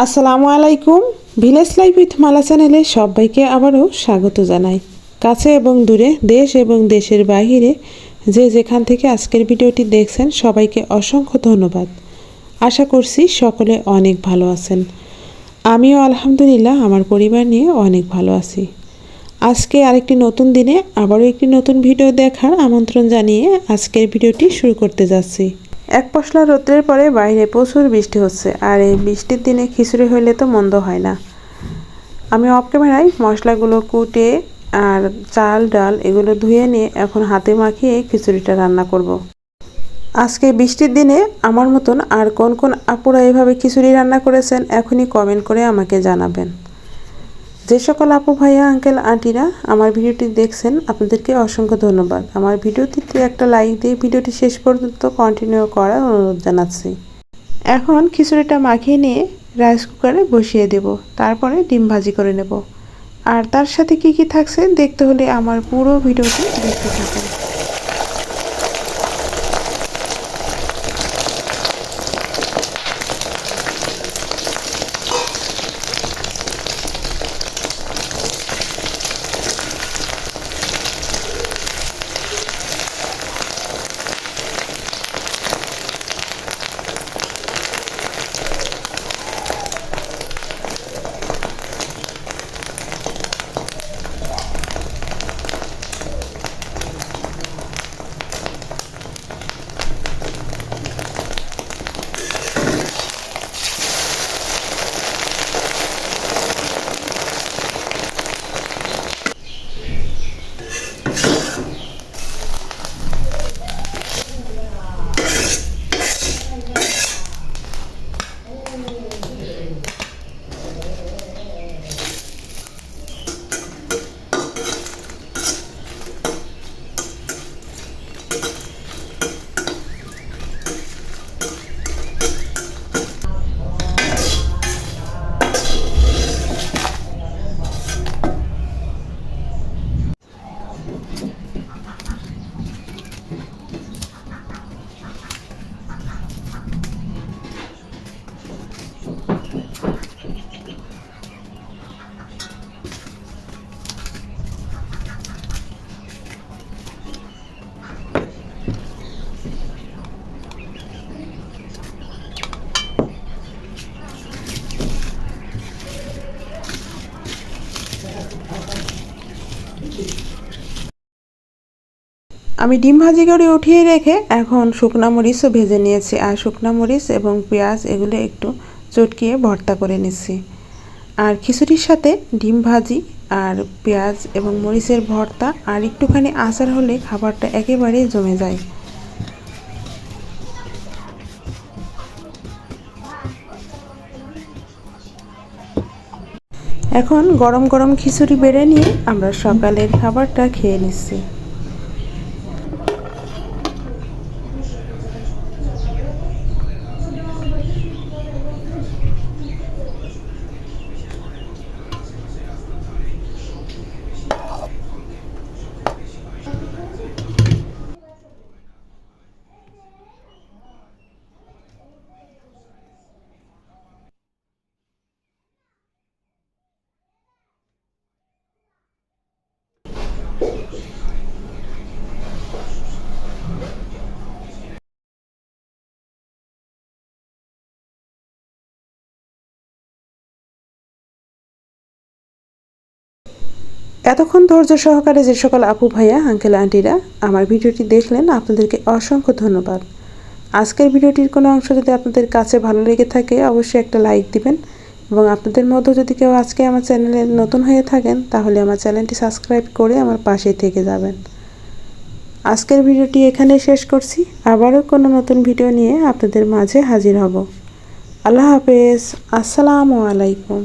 আসসালামু আলাইকুম। Village life with মালা চ্যানেলে সবাইকে আবারও স্বাগত জানাই। কাছে এবং দূরে, দেশ এবং দেশের বাহিরে যে যেখান থেকে আজকের ভিডিওটি দেখছেন, সবাইকে অসংখ্য ধন্যবাদ। আশা করছি সকলে অনেক ভালো আছেন। আমিও আলহামদুলিল্লাহ আমার পরিবার নিয়ে অনেক ভালো আছি। আজকে আরেকটি নতুন দিনে আবারও একটি নতুন ভিডিও দেখার আমন্ত্রণ জানিয়ে আজকের ভিডিওটি শুরু করতে যাচ্ছি। এক পশলা রোদ্রের পরে বাইরে প্রচুর বৃষ্টি হচ্ছে, আর এই বৃষ্টির দিনে খিচুড়ি হইলে তো মন্দ হয় না আমি অফ ক্যামেরায় মশলাগুলো কুটে আর চাল, ডাল এগুলো ধুয়ে নিয়ে এখন হাতে মাখিয়ে খিচুড়িটা রান্না করব। আজকে বৃষ্টির দিনে আমার মতন আর কোন কোন আপুরা এভাবে খিচুড়ি রান্না করেছেন এখনই কমেন্ট করে আমাকে জানাবেন যে সকল আপু ভাইয়া আঙ্কেল আন্টিরা আমার ভিডিওটি দেখছেন, আপনাদেরকে অসংখ্য ধন্যবাদ। আমার ভিডিওটিতে একটা লাইক দিয়ে ভিডিওটি শেষ পর্যন্ত কন্টিনিউ করার অনুরোধ জানাচ্ছি। এখন খিচুড়িটা মাখিয়ে নিয়ে রাইস কুকারে বসিয়ে দেব। তারপরে ডিম ভাজি করে নেব। আর তার সাথে কি কি থাকছে দেখতে হলে আমার পুরো ভিডিওটি দেখতে থাকুন। আমি ডিম ভাজি করে উঠিয়ে রেখে এখন শুকনো মরিচও ভেজে নিয়েছি। আর শুকনো মরিচ এবং পেঁয়াজ এগুলো একটু চটকিয়ে ভর্তা করে নিচ্ছি। আর খিচুড়ির সাথে ডিম ভাজি আর পেঁয়াজ এবং মরিচের ভর্তা আর একটুখানি আচার হলে খাবারটা একেবারেই জমে যায়। এখন গরম গরম খিচুড়ি বেড়ে নিয়ে আমরা সকালের খাবারটা খেয়ে নিচ্ছি। এতক্ষণ ধৈর্য সহকারে যে সকল আপু ভাইয়া আঙ্কেল আন্টিরা আমার ভিডিওটি দেখলেন, আপনাদেরকে অসংখ্য ধন্যবাদ। আজকের ভিডিওটির কোনো অংশ যদি আপনাদের কাছে ভালো লেগে থাকে, অবশ্যই একটা লাইক দিবেন এবং আপনাদের মধ্যে যদি কেউ আজকে আমার চ্যানেলে নতুন হয়ে থাকেন, তাহলে আমার চ্যানেলটি সাবস্ক্রাইব করে আমার পাশেই থেকে যাবেন। আজকের ভিডিওটি এখানে শেষ করছি। আবারও কোনো নতুন ভিডিও নিয়ে আপনাদের মাঝে হাজির হব। আল্লাহ হাফেজ। আসসালামু আলাইকুম।